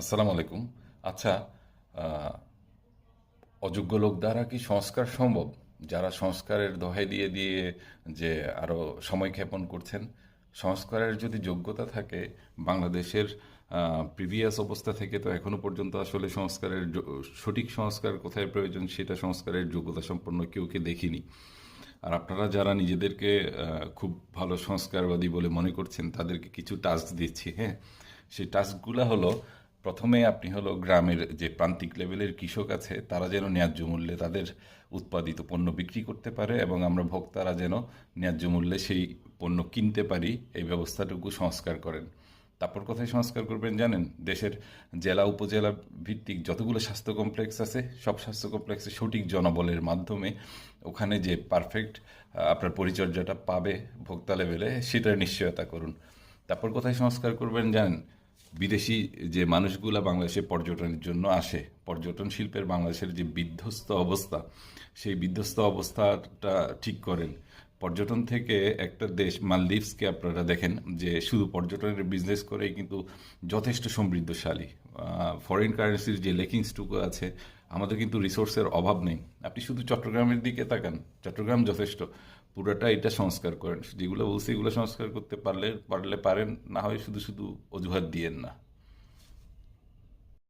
আসসালামু আলাইকুম। আচ্ছা অযোগ্য লোক দ্বারা কি সংস্কার সম্ভব? যারা সংস্কারের দোহাই দিয়ে দিয়ে যে আরও সময় ক্ষেপণ করছেন, সংস্কারের যদি যোগ্যতা থাকে, বাংলাদেশের প্রিভিয়াস অবস্থা থেকে তো এখনও পর্যন্ত আসলে সংস্কারের সঠিক সংস্কার কোথায় প্রয়োজন সেটা সংস্কারের যোগ্যতা সম্পন্ন কেউ কেউকে দেখিনি। আর আপনারা যারা নিজেদেরকে খুব ভালো সংস্কারবাদী বলে মনে করছেন, তাদেরকে কিছু টাস্ক দিচ্ছি হ্যাঁ? সেই টাস্কগুলো হলো প্রথমে আপনি হলো গ্রামের যে প্রান্তিক লেভেলের কৃষক আছে, তারা যেন ন্যায্য মূল্যে তাদের উৎপাদিত পণ্য বিক্রি করতে পারে এবং আমরা ভোক্তারা যেন ন্যায্য মূল্যে সেই পণ্য কিনতে পারি, এই ব্যবস্থাটুকু সংস্কার করেন। তারপর কোথায় সংস্কার করবেন জানেন? দেশের জেলা, উপজেলা ভিত্তিক যতগুলো স্বাস্থ্য কমপ্লেক্স আছে, সব স্বাস্থ্য কমপ্লেক্সে সঠিক জনবলের মাধ্যমে ওখানে যে পারফেক্ট আপনার পরিচর্যাটা পাবে ভোক্তা লেভেলে, সেটার নিশ্চয়তা করুন। তারপর কোথায় সংস্কার করবেন জানেন? বিদেশি যে মানুষগুলো বাংলাদেশে পর্যটনের জন্য আসে, পর্যটন শিল্পের বাংলাদেশের যে বিধ্বস্ত অবস্থা, সেই বিধ্বস্ত অবস্থাটা ঠিক করেন। পর্যটন থেকে একটা দেশ, মালদ্বীপসকে আপনারা দেখেন যে শুধু পর্যটনের বিজনেস করেই কিন্তু যথেষ্ট সমৃদ্ধশালী। ফরেন কারেন্সির যে লেকিংসটুকু আছে আমাদের কিন্তু রিসোর্সের অভাব নেই। আপনি শুধু চট্টগ্রামের দিকে তাকান, চট্টগ্রাম যথেষ্ট। পুরোটা এটা সংস্কার করেন। যেগুলো বলছি এগুলো সংস্কার করতে পারলে পারলে পারেন, না হয় শুধু শুধু অজুহাত দিয়েন না।